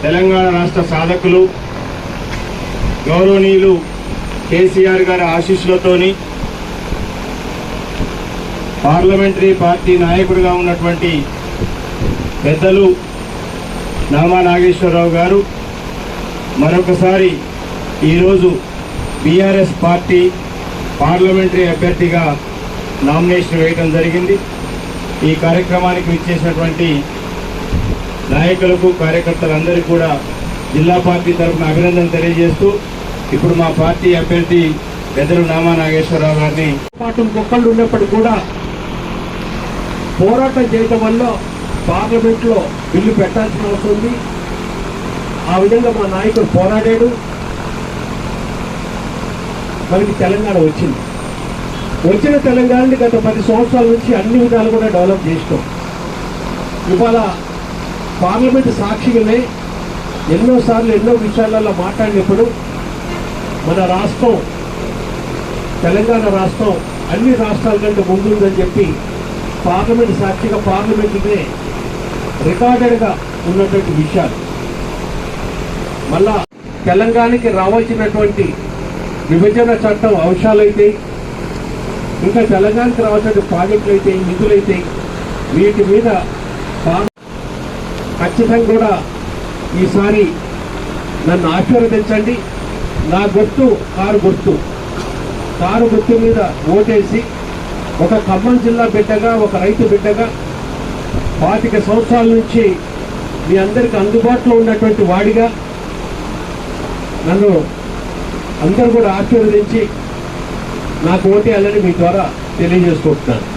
తెలంగాణ రాష్ట్ర సాధకులు గౌరవనీయులు కేసీఆర్ గారి ఆశీస్సులతోని పార్లమెంటరీ పార్టీ నాయకుడిగా ఉన్నటువంటి పెద్దలు నామా నాగేశ్వరరావు గారు మరొకసారి ఈరోజు బీఆర్ఎస్ పార్టీ పార్లమెంటరీ అభ్యర్థిగా నామినేషన్ వేయడం జరిగింది. ఈ కార్యక్రమానికి విచ్చేసినటువంటి నాయకులకు కార్యకర్తలందరికీ కూడా జిల్లా పార్టీ తరఫున అభినందన తెలియజేస్తూ ఇప్పుడు మా పార్టీ అభ్యర్థి పెద్దలు నామా నాగేశ్వరరావు గారిని పాటు మొక్కలు ఉన్నప్పటికీ కూడా పోరాటం చేయటం వల్ల పార్లమెంట్లో బిల్లు పెట్టాల్సిన అవసరం ఉంది. ఆ విధంగా మా నాయకుడు పోరాడాడు. మనకి తెలంగాణ వచ్చింది. వచ్చిన తెలంగాణని గత పది సంవత్సరాల నుంచి అన్ని విధాలు కూడా డెవలప్ చేసినాం. ఇవాళ పార్లమెంట్ సాక్షిగానే ఎన్నోసార్లు ఎన్నో విషయాలలో మాట్లాడినప్పుడు మన రాష్ట్రం తెలంగాణ రాష్ట్రం అన్ని రాష్ట్రాల కంటే ముందుందని చెప్పి పార్లమెంట్ సాక్షిగా పార్లమెంట్నే రికార్డెడ్గా ఉన్నటువంటి విషయాలు. మళ్ళా తెలంగాణకి రావాల్సినటువంటి విభజన చట్టం అంశాలైతే ఇంకా తెలంగాణకి రావాల్సిన ప్రాజెక్టులు అయితే నిధులైతే వీటి మీద ఖచ్చితంగా కూడా ఈసారి నన్ను ఆశీర్వదించండి. నా గుర్తు కారు గుర్తు. కారు గుర్తు మీద ఓటేసి ఒక ఖమ్మం జిల్లా బిడ్డగా ఒక రైతు బిడ్డగా పాతిక సంవత్సరాల నుంచి మీ అందరికి అందుబాటులో ఉన్నటువంటి వాడిగా నన్ను అందరూ కూడా ఆశీర్వదించి నాకు ఓటేయాలని మీ ద్వారా తెలియజేసుకుంటున్నాను